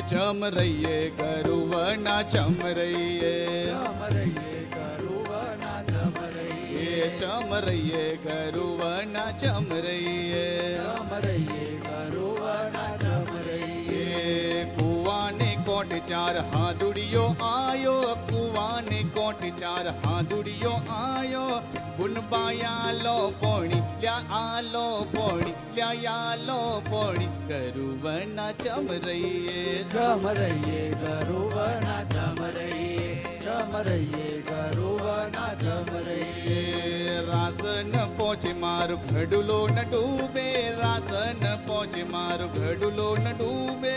ચમ રહીએ, ગરુવના ચમ રહીએ. ચમ રહીએ ગરુવના ચમ રહીએ એ ચમ રહીએ, ગરુવના ચમ રહીએ. ચમ રહીએ ગરુવના ચમ કુવાને કોટ ચાર હાદુડિયો આયો કુવાને કોટ ચાર હાદુડિયો આયો. ગુનબાયા લો પોણી, લ્યા આલો પોણી, લ્યા આલો પોણી. ગરુવના ચમ રહીએ ચમ રહીએ, ગરુવના ચમ રહીએ ચમ રહીએ, ગરુવના ચમ રહીએ. એ રાસન પહોંચે મારું ઘડુલો ન ડૂબે રાસન પહોંચે મારું ઘડુલો ન ડૂબે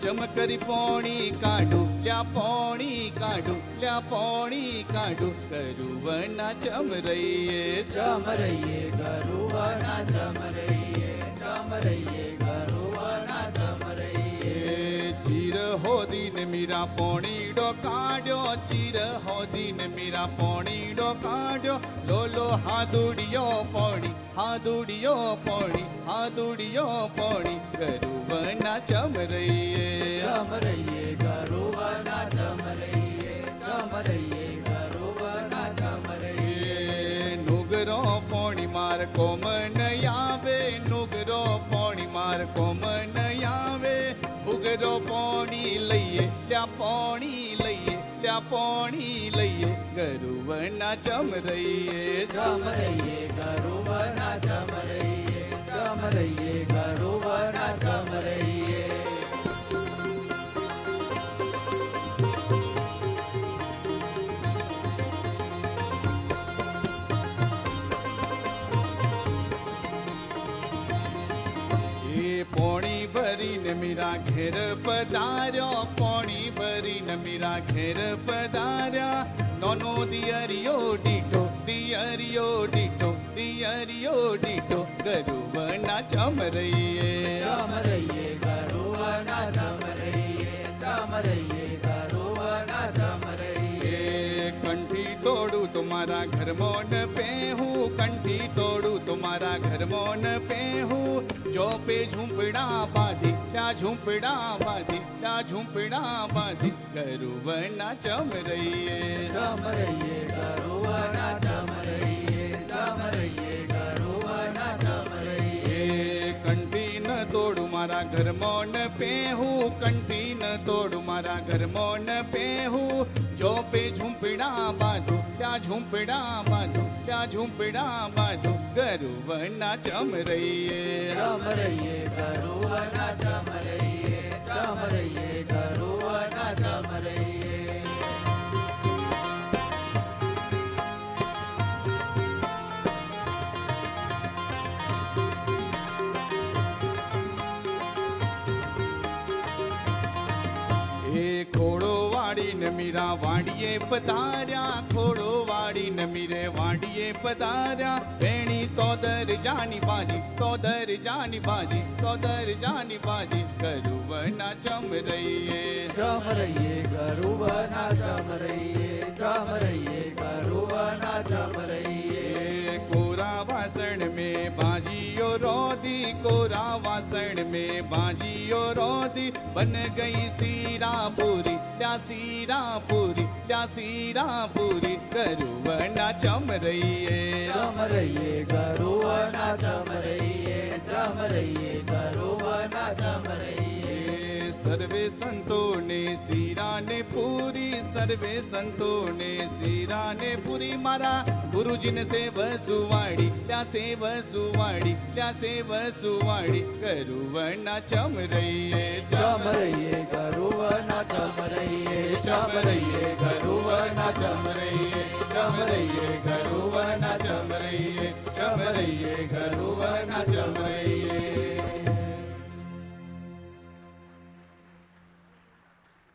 જમ કરી પોણી કાઢું લ્યા પોણી કાઢું લ્યા પોણી કાઢું કરુવના ચમ રહીએ ચમ રહીએ ગરુવના ચમ મીરા પોણીડો કાઢ્યો ચીર હોદીને મીરા પોણીડો કાઢ્યો. લોલો હાદુડિયો પોણી હાદુડિયો પોણી હાદુડિયો પોણી ગરુવના ચમ રહીએ ચમ રહીએ ગરુવના ચમ રહીએ ચમ રહીએ ગરુવના ચમ રહીએ એ નુગરો પોણી માર કોમન આવે નુગરો પોણી માર કોમન આવે ઉગરો પોણી લઈએ, ત્યાં પોણી લઈએ, ત્યાં પોણી લઈએ. ગરુવના ચમ રહીએ ચમ રહીએ, ગરુવના ચમ રહીએ ચમ રહીએ, ગરુવના ચમ રહીએ. પોણી ભરીને મીરા ઘેર પધાર્યો પોણી ભરીને મીરા ઘેર પધાર્યા નોનો દિયરિયો ડીટો દિયરિયો ડીટો દિયરિયો ડીટો ગરુવના ચમ રહીએ તમારા ઘરમાં ન પહેવું કંઠી તોડું તમારા ઘરમાં ન પહેવું જો પે ઝૂંપડા બાંધી ત્યાં ઝૂંપડા બાંધી ત્યાં ઝૂંપડા બાંધી, ગરુવના ચમ રહીએ. ચમ રહીએ. મારા ઘરમાં ન પેહું, કંઠી ન તોડું મારા ઘરમાં ન પેહું. જો પે ઝૂંપડા બાંધું, ત્યાં ઝૂંપડા બાંધું, ત્યાં ઝૂંપડા બાંધું. ગરુવના ચમ રહીએ? ચમ રહીએ? ગરુવના એ ખોડો વાળીને મીરા વાડીએ પધાર્યા. ખોડો વાળીને મીરે વાડીએ પધાર્યા. વેણી તોદર જાની બાજી તોદર જાની બાજી તોદર જાની બાજી. કરુવના ચમ રહીએ. ચમ રહીએ, ગરુવના ચમ રહીએ ચમ રહીએ, ગરુવના ચમ રહીએ. बाजियो रोदी कोरा वासण में बाजियो रोदी बन गई सीरा पूरी त्या सीरा पूरी त्या सीरा पूरी करुवना चम रहीए ચમ રહીએ ગરુવના ચમ રહીએ ચમ રહીએ ગરુવના ચમ રહીએ સર્વે સંતો ને સીરા ને પૂરી સર્વે સંતો ને સીરા ને પૂરી મારા गुरुजीन सेव सुवाडी त्या सेव सुवाडी त्या सेव सुवाडी करुवना चमरैये चमरैये करुवना चमरैये चमरैये करुवना चमरैये चमरैये करुवना चमरैये